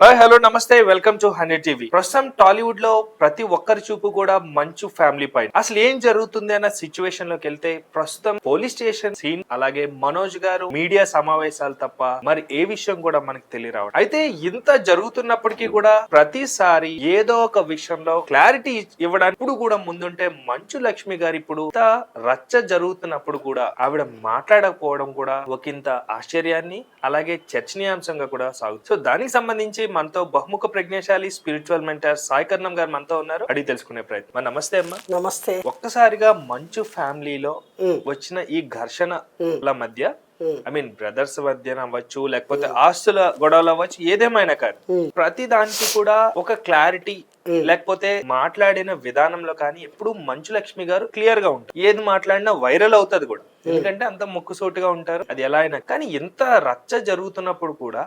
Hi hello నమస్తే welcome to hundred TV. ప్రస్తుతం టాలీవుడ్లో ప్రతి ఒక్కరి చూపు కూడా మంచు ఫ్యామిలీ పైన. అసలు ఏం జరుగుతుంది అన్న సిచ్యువేషన్లోకి వెళ్తే ప్రస్తుతం పోలీస్ స్టేషన్ సీన్ అలాగే మనోజ్ గారు మీడియా సమావేశాలు తప్ప మరి ఏ విషయం కూడా మనకి తెలియరావడం. అయితే ఇంత జరుగుతున్నప్పటికీ కూడా ప్రతిసారి ఏదో ఒక విషయంలో క్లారిటీ ఇవ్వడానికి ఇప్పుడు కూడా ముందుంటే మంచు లక్ష్మి గారు ఇప్పుడు రచ్చ జరుగుతున్నప్పుడు కూడా ఆవిడ మాట్లాడకపోవడం కూడా ఒకంత ఆశ్చర్యాన్ని అలాగే చర్చనీయాంశంగా కూడా సాగుతుంది. సో దానికి సంబంధించి మనతో బహుముఖ ప్రజ్ఞాశాలి స్పిరిచువల్ మెంటర్ సాయి కర్ణం గారు మనతో ఉన్నారు. అడిగి తెలుసుకునే ప్రయత్నం. నమస్తే అమ్మా. నమస్తే. ఒక్కసారిగా మంచు ఫ్యామిలీలో వచ్చిన ఈ ఘర్షణల మధ్య ఐ మీన్ బ్రదర్స్ మధ్య అవ్వచ్చు లేకపోతే ఆస్తుల గొడవలు అవ్వచ్చు ఏదేమైనా కానీ ఉమ్. ప్రతి దానికి కూడా ఒక క్లారిటీ లేకపోతే మాట్లాడిన విధానంలో కానీ ఎప్పుడు మంచు లక్ష్మి గారు క్లియర్గా ఉంటారు. ఏది మాట్లాడినా వైరల్ అవుతుంది కూడా. ఎందుకంటే అంత ముక్కుసూటిగా ఉంటారు అది ఎలా అయినా. కానీ ఎంత రచ్చ జరుగుతున్నప్పుడు కూడా.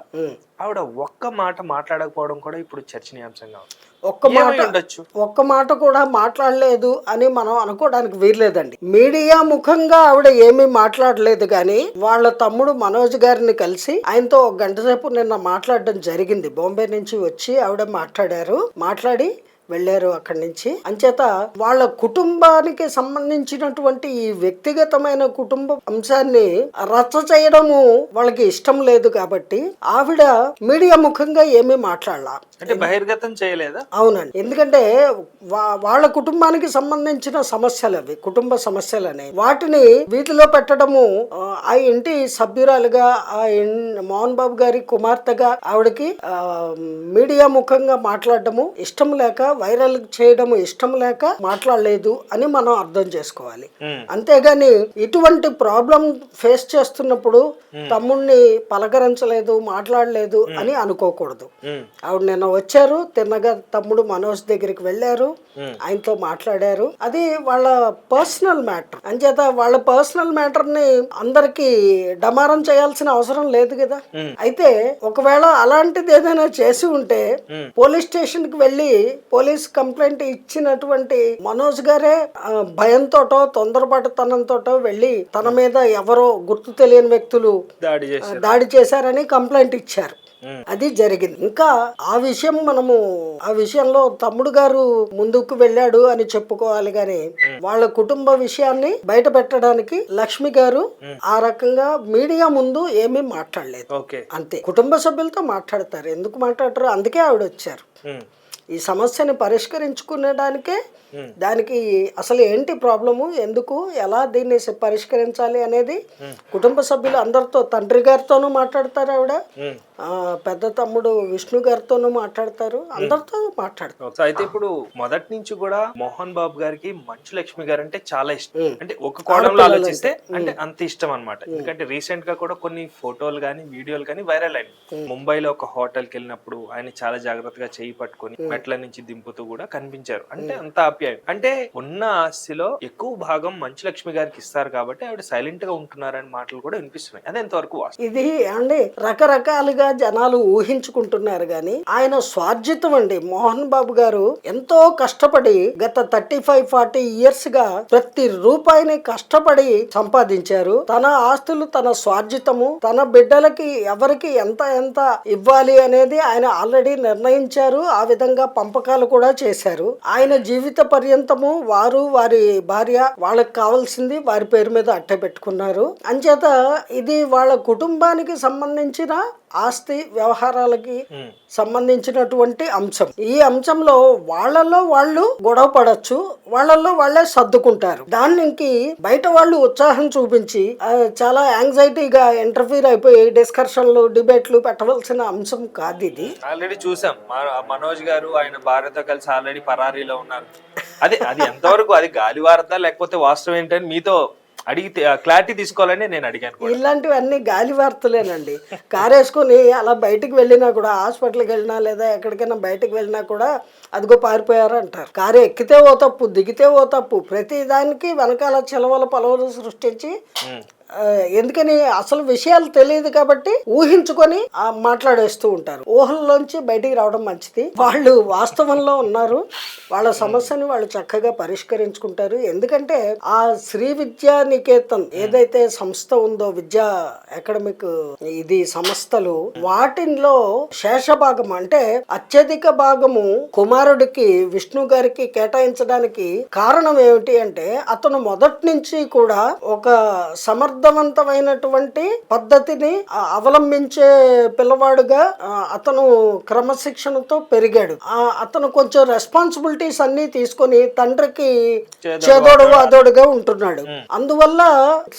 ఆవిడ ఒక్క మాట మాట్లాడకపోవడం కూడా ఇప్పుడు చర్చనీయాంశంగా ఉంది. ఒక్క మాట ఉండొచ్చు? ఒక్క మాట కూడా మాట్లాడలేదు అని మనం అనుకోవడానికి వీర్లేదండి మీడియా ముఖంగా ఆవిడ ఏమీ మాట్లాడలేదు కానీ వాళ్ళ తమ్ముడు మనోజ్ గారిని కలిసి ఆయనతో ఒక గంట సేపు నిన్న మాట్లాడడం జరిగింది. బాంబే నుంచి వచ్చి ఆవిడ మాట్లాడారు. మాట్లాడి వెళ్ళారు అక్కడి నుంచి. అంచేత వాళ్ళ కుటుంబానికి సంబంధించినటువంటి ఈ వ్యక్తిగతమైన కుటుంబ అంశాన్ని రచ్చ చేయడము వాళ్ళకి ఇష్టం లేదు కాబట్టి ఆవిడ మీడియా ముఖంగా ఏమీ మాట్లాడాల. అంటే బహిర్గతం చేయలేదా? అవునండి. ఎందుకంటే వాళ్ళ కుటుంబానికి సంబంధించిన సమస్యలు అవి కుటుంబ సమస్యలు అనేవి. వాటిని వీటిలో పెట్టడము ఆ, ఇంటి సభ్యురాలుగా ఆ మోహన్ బాబు గారి కుమార్తెగా ఆవిడకి మీడియా ముఖంగా మాట్లాడడము ఇష్టం లేక వైరల్ చేయడము ఇష్టం లేక మాట్లాడలేదు అని మనం అర్థం చేసుకోవాలి. అంతేగాని ఇటువంటి ప్రాబ్లం ఫేస్ చేస్తున్నప్పుడు తమ్ముడిని పలకరించలేదు మాట్లాడలేదు అని అనుకోకూడదు. ఆవిడ నిన్న వచ్చారు తిన్నగా తమ్ముడు మనోజ్ దగ్గరికి వెళ్ళారు. ఆయనతో మాట్లాడారు అది వాళ్ళ పర్సనల్ మ్యాటర్ అంచేత వాళ్ళ పర్సనల్ మ్యాటర్ని అందరికి డమారం చేయాల్సిన అవసరం లేదు కదా. అయితే ఒకవేళ అలాంటిది ఏదైనా చేసి ఉంటే. పోలీస్ స్టేషన్కి వెళ్ళి పోలీస్ కంప్లైంట్ ఇచ్చినటువంటి మనోజ్ గారే భయంతోటో తొందరపాటుతనంతోటో వెళ్ళి తన మీద ఎవరో గుర్తు తెలియని వ్యక్తులు దాడి చేశారని కంప్లైంట్ ఇచ్చారు అది జరిగింది. ఇంకా ఆ విషయం మనము ఆ విషయంలో తమ్ముడు గారు ముందుకు వెళ్ళాడు అని చెప్పుకోవాలి గాని వాళ్ళ కుటుంబ విషయాన్ని బయట పెట్టడానికి లక్ష్మి గారు ఆ రకంగా మీడియా ముందు ఏమీ మాట్లాడలేదు. అంతే. కుటుంబ సభ్యులతో మాట్లాడతారు. ఎందుకు మాట్లాడతారు? అందుకే ఆవిడ వచ్చారు ఈ సమస్యని పరిష్కరించుకునేదానికే దానికి అసలు ఏంటి ప్రాబ్లము ఎందుకు ఎలా దీన్ని పరిష్కరించాలి అనేది కుటుంబ సభ్యులు అందరితో తండ్రి గారితోనూ మాట్లాడతారు ఆవిడ. పెద్ద తమ్ముడు విష్ణు గారితోనూ మాట్లాడతారు. అందరితో మాట్లాడతారు. అయితే ఇప్పుడు మొదటి నుంచి కూడా మోహన్ బాబు గారికి మంచు లక్ష్మి గారు అంటే చాలా ఇష్టం. అంటే ఒక కోణంలో ఆలోచిస్తే అంటే అంత ఇష్టం అన్నమాట. ఎందుకంటే రీసెంట్గా కూడా కొన్ని ఫోటోలు కానీ వీడియోలు కానీ వైరల్ అయినాయి. ముంబైలో ఒక హోటల్కి వెళ్ళినప్పుడు ఆయన చాలా జాగ్రత్తగా చేయి పట్టుకొని మెట్ల నుంచి దింపుతూ కూడా కనిపించారు. అంటే అంత ఆప్యాయం. అంటే ఉన్న ఆస్తిలో ఎక్కువ భాగం మంచు లక్ష్మి గారికి ఇస్తారు కాబట్టి ఆవిడ సైలెంట్గా ఉంటున్నారని మాటలు కూడా వినిపిస్తున్నాయి. అది ఎంతవరకు ఇది అండి రకరకాలుగా జనాలు ఊహించుకుంటున్నారు కానీ ఆయన స్వార్జితం అండి. మోహన్ బాబు గారు ఎంతో కష్టపడి గత థర్టీ ఫైవ్ ఫార్టీ ఇయర్స్గా ప్రతి రూపాయిని కష్టపడి సంపాదించారు. తన ఆస్తులు తన స్వార్జితము తన బిడ్డలకి ఎవరికి ఎంత ఎంత ఇవ్వాలి అనేది ఆయన ఆల్రెడీ నిర్ణయించారు. ఆ విధంగా పంపకాలు కూడా చేశారు. ఆయన జీవిత పర్యంతము వారు వారి భార్య వాళ్ళకి కావాల్సింది వారి పేరు మీద అట్టే పెట్టుకున్నారు. అంచేత ఇది వాళ్ళ కుటుంబానికి సంబంధించిన ఆస్తి వ్యవహారాలకి సంబంధించినటువంటి అంశం. ఈ అంశంలో వాళ్ళల్లో వాళ్ళు గొడవ పడచ్చు వాళ్ళల్లో వాళ్ళే సర్దుకుంటారు. దానికి బయట వాళ్ళు ఉత్సాహం చూపించి చాలా యాంగ్జైటీగా ఇంటర్ఫీర్ అయిపోయి డిస్కషన్లు డిబేట్లు పెట్టవలసిన అంశం కాదు ఇది. ఆల్రెడీ చూసాం. మనోజ్ గారు ఆయన భార్యతో కలిసి ఆల్రెడీ పరారీలో ఉన్నారు. అదే అది ఎంతవరకు అది గాలి వార్త లేకపోతే వాస్తవం ఏంటని మీతో అడిగితే క్లారిటీ తీసుకోవాలని నేను అడిగాను ఇలాంటివన్నీ గాలి వార్తలేనండి. కారేసుకొని అలా బయటకు వెళ్ళినా కూడా హాస్పిటల్కి వెళ్ళినా లేదా ఎక్కడికైనా బయటకు వెళ్ళినా కూడా అదిగో పారిపోయారు అంటారు. కారు ఎక్కితే ఓ తప్పు దిగితే ఓ తప్పు ప్రతి దానికి వెనకాల చిలవల పొలవలు సృష్టించి ఎందుకని అసలు విషయాలు తెలియదు కాబట్టి ఊహించుకొని మాట్లాడేస్తూ ఉంటారు. ఊహల్లోంచి బయటికి రావడం మంచిది. వాళ్ళు వాస్తవంలో ఉన్నారు. వాళ్ళ సమస్యని వాళ్ళు చక్కగా పరిష్కరించుకుంటారు. ఎందుకంటే ఆ శ్రీ విద్యా నికేతన్ ఏదైతే సంస్థ ఉందో విద్యా అకాడమిక్ ఇది సంస్థలు వాటిల్లో శేషభాగం అంటే అత్యధిక భాగము కుమారుడికి విష్ణు గారికి కేటాయించడానికి కారణం ఏమిటి అంటే అతను మొదటి నుంచి కూడా ఒక సమర్థవంతమైనటువంటి పద్ధతిని అవలంబించే పిల్లవాడుగా అతను క్రమశిక్షణతో పెరిగాడు. అతను కొంచెం రెస్పాన్సిబిలిటీస్ అన్ని తీసుకొని తండ్రికి చేదోడు చేదోడు వాదోడుగా ఉంటున్నాడు. అందువల్ల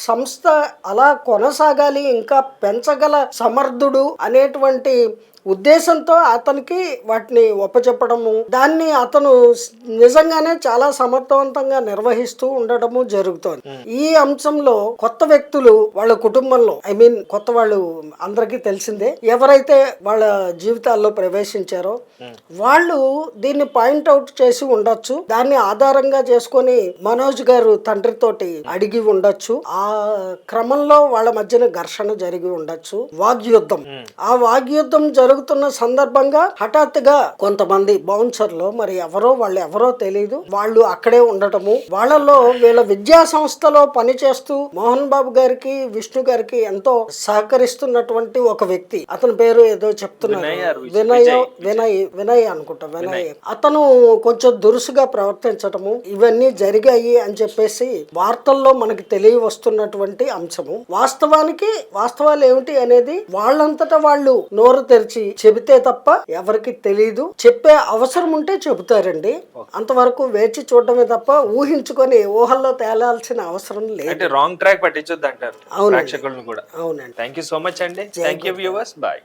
సంస్థ అలా కొనసాగాలి ఇంకా పెంచగల సమర్థుడు అనేటువంటి ఉద్దేశంతో అతనికి వాటిని ఒప్పచెప్పడము దాన్ని అతను నిజంగానే చాలా సమర్థవంతంగా నిర్వహిస్తూ ఉండడము జరుగుతోంది. ఈ అంశంలో కొత్త వ్యక్తులు వాళ్ళ కుటుంబంలో ఐ మీన్ కొత్త వాళ్ళు అందరికీ తెలిసిందే ఎవరైతే వాళ్ళ జీవితాల్లో ప్రవేశించారో వాళ్ళు దీన్ని పాయింట్అవుట్ చేసి ఉండొచ్చు. దాన్ని ఆధారంగా చేసుకొని మనోజ్ గారు తండ్రితోటి అడిగి ఉండొచ్చు. ఆ క్రమంలో వాళ్ళ మధ్యన ఘర్షణ జరిగి ఉండొచ్చు. వాగ్యుద్ధం. ఆ వాగ్యుద్ధం జరుగుతున్న సందర్భంగా హఠాత్తుగా కొంతమంది బౌన్సర్లు మరి ఎవరో వాళ్ళు ఎవరో తెలియదు వాళ్ళు అక్కడే ఉండటము. వాళ్ళలో వీళ్ళ విద్యా సంస్థలో పనిచేస్తూ మోహన్ బాబు గారికి విష్ణు గారికి ఎంతో సహకరిస్తున్నటువంటి ఒక వ్యక్తి. అతని పేరు ఏదో చెప్తున్నారు. వినయ్? వినయ్. వినయ్ వినయ్ అనుకుంటా వినయ్. అతను కొంచెం దురుసుగా ప్రవర్తించటము ఇవన్నీ జరిగాయి అని చెప్పేసి వార్తల్లో మనకి తెలియ వస్తున్నటువంటి అంశము. వాస్తవానికి వాస్తవాలు ఏమిటి అనేది వాళ్ళంతటా వాళ్ళు నోరు తెరిచి చెబితే తప్ప ఎవరికి తెలియదు చెప్పే అవసరం ఉంటే చెబుతారండి. అంతవరకు వేచి చూడటమే తప్ప ఊహించుకొని ఊహల్లో తేలాల్సిన అవసరం లేదు. అంటే రాంగ్ ట్రాక్ పట్టించొద్దు అంటారు. ప్రేక్షకులను కూడా. అవునండి. థ్యాంక్ యూ సో మచ్ అండి. Thank you viewers bye